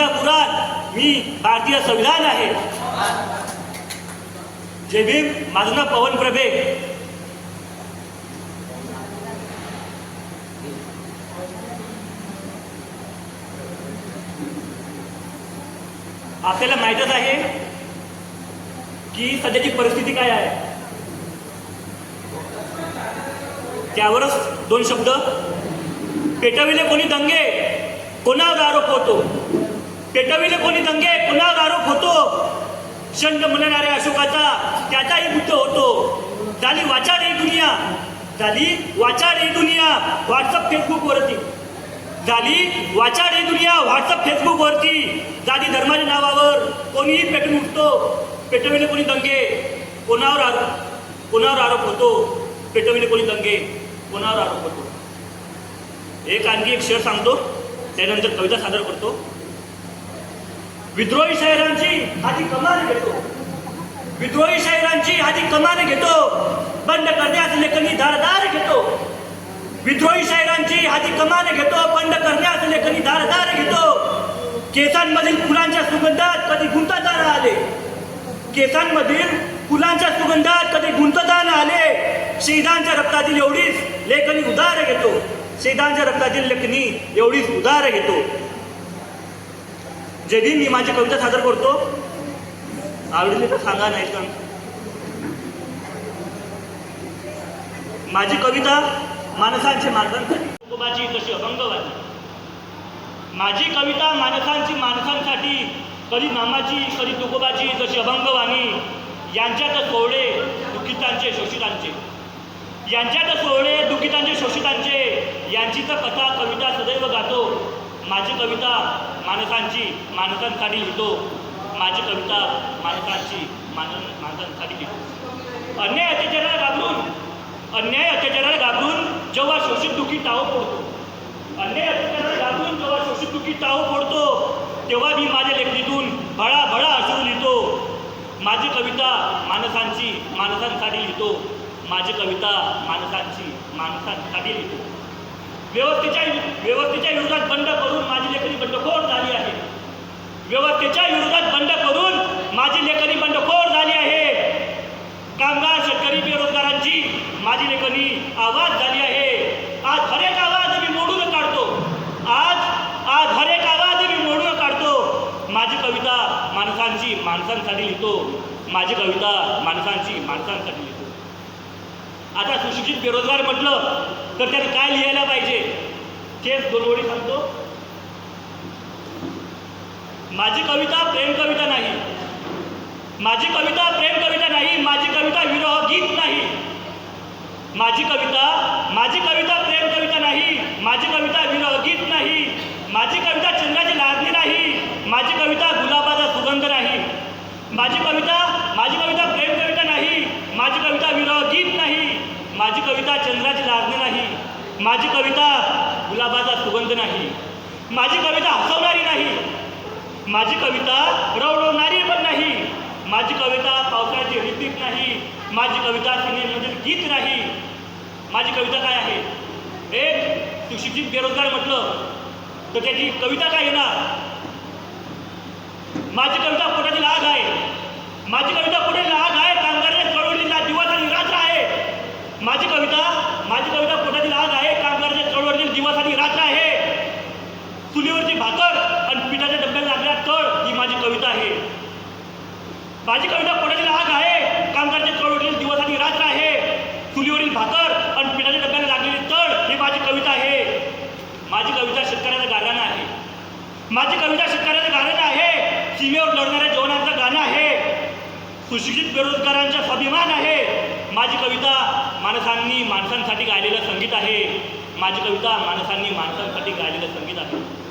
मी भारतीय संविधान आहे. जय भीम माझं नाव पवन प्रभे. आपल्याला माहितच आहे की सध्याची परिस्थिती काय आहे? त्यावरच दोन शब्द. पेटविले कोणी दंगे? कोणावर आरोप होतो? पेटविले कोणी दंगे कोणावर आरोप होतो. शंड म्हणणाऱ्या अशोकाचा त्याचाही बुद्ध होतो. झाली वाचा रे दुनिया. झाली वाचा रे दुनिया. व्हॉट्सअप फेसबुकवरती झाली वाचा रे दुनिया. व्हॉट्सअप फेसबुकवरती जाती धर्माच्या नावावर कोणीही पेटून उठतो पेटविले कोणी दंगे? कोणावर आरोप कोणावर आरोप होतो? पेटविले कोणी दंगे? कोणावर आरोप होतो? एक आणखी एक शेअर सांगतो. त्यानंतर कविता सादर करतो. विद्रोही शहरांची आधी कमान घेतो. विद्रोही शहरांची आधी कमान घेतो. बंड करण्यास लेखनी धारदार घेतो. विद्रोही शहरांची आधी कमान घेतो. बंड करण्यास लेखनी धारदार घेतो. केसांमधील फुलांच्या सुगंधात कधी गुंतता आले? केसांमधील फुलांच्या सुगंधात कधी गुंतता आले? शहीदांच्या रक्तातील एवढीच लेखनी उदार घेतो. शहीदांच्या रक्तातील लेखनी एवढीच उदार घेतो. जे मी माझी कविता सादर करतो आवडली तर सांगा नाही तर माझी कविता माणसांचे माणसांसाठी कुटुंबाची जशी अभंगवादी? माझी कविता माणसांची माणसांसाठी कधी नामाची कधी तुकोबाची जशी अभंगवाणी यांच्यात सोहळे दुःखितांचे शोषितांचे. यांच्यात सोहळे दुखितांचे शोषितांचे यांची तर कथा कविता सदैव गातो. माझी कविता माणसांची माणसांसाठी लिहितो. माझी कविता माणसांची मान माणसांसाठी लिहितो. अन्याय अत्याचाराला घाबरून अन्याय अत्याचाराला घाबरून जेव्हा शोषित दुखी ताव पडतो अन्याय अत्याचाराला घाबरून जेव्हा शोषित दुखी ताव पडतो तेव्हा मी माझ्या लेखणीतून भळा भळा असू लिहितो. माझी कविता माणसांची माणसांसाठी लिहितो. माझी कविता माणसांची माणसांसाठी लिहितो. व्यवस्थेच्या व्यवस्थेच्या विरोधात बंड करून माझी लेखणी बंडखोर झाली आहे. व्यवस्थेच्या विरोधात बंड करून माझी लेखणी बंडखोर झाली आहे. कामगार शेतकरी बेरोजगारांची माझी लेखनी आवाज झाली आहे. आज हरेक आवाज मी मोडून काढतो. आज आज हरेक आवाज मी मोडून काढतो. माझी कविता माणसांची माणसांसाठी लिहितो. माझी कविता माणसांची माणसांसाठी लिहितो. आता सुशिक्षित बेरोजगार म्हटलं तर त्यात काय लिहायला पाहिजे तेच दोन ओळी सांगतो माझी कविता प्रेम कविता नाही माझी कविता प्रेम कविता नाही माझी कविता विरह गीत नाही माझी कविता माझी कविता प्रेम कविता नाही माझी कविता विरह गीत नाही माझी कविता चंद्राची लादणी नाही माझी कविता गुलाबाचा सुगंध नाही माझी कविता माझी कविता प्रेम कविता नाही माझी कविता विरह गीत नाही माझी कविता चंद्राची माझी कविता गुलाबाचा सुगंध नाही. माझी कविता हसवणारी नाही. माझी कविता रवडवणारी पण नाही. माझी कविता पावसाळ्याची रिपीट नाही. माझी कविता सिनेमधील गीत नाही. माझी कविता काय आहे? एक सुशिक्षित बेरोजगार म्हटलं तर त्याची कविता काय येणार? माझी कविता पोटाची लाग आहे. माझी कविता पोटातील लाग आहे. कामगारांनी चळवळीला दिवस आणि रात्र आहे. माझी कविता माझी कविता पोटातील आग आहे कामगाराच्या चळवळीतील दिवस आणि रात्र आहे चुलीवरची भाकर आणि पिठाच्या डब्याला लागल्या तळ ही माझी कविता आहे माझी कविता कोणाची आग आहे? कामगारच्या चळवळील दिवस आणि रात्र आहे चुलीवरील भाकर आणि पिठाच्या डब्याला लागलेली तळ ही माझी कविता आहे. माझी कविता शेतकऱ्याचं गाणं आहे. माझी कविता शेतकऱ्याचं गाणं आहे. सीमेवर लढणाऱ्या जवानांचं गाणं आहे. सुशिक्षित बेरोजगारांचा स्वाभिमान आहे. माझी कविता माणसांनी माणसांसाठी गायलेलं संगीत आहे. माझी कविता माणसांनी माणसांसाठी गायलेलं संगीत आहे.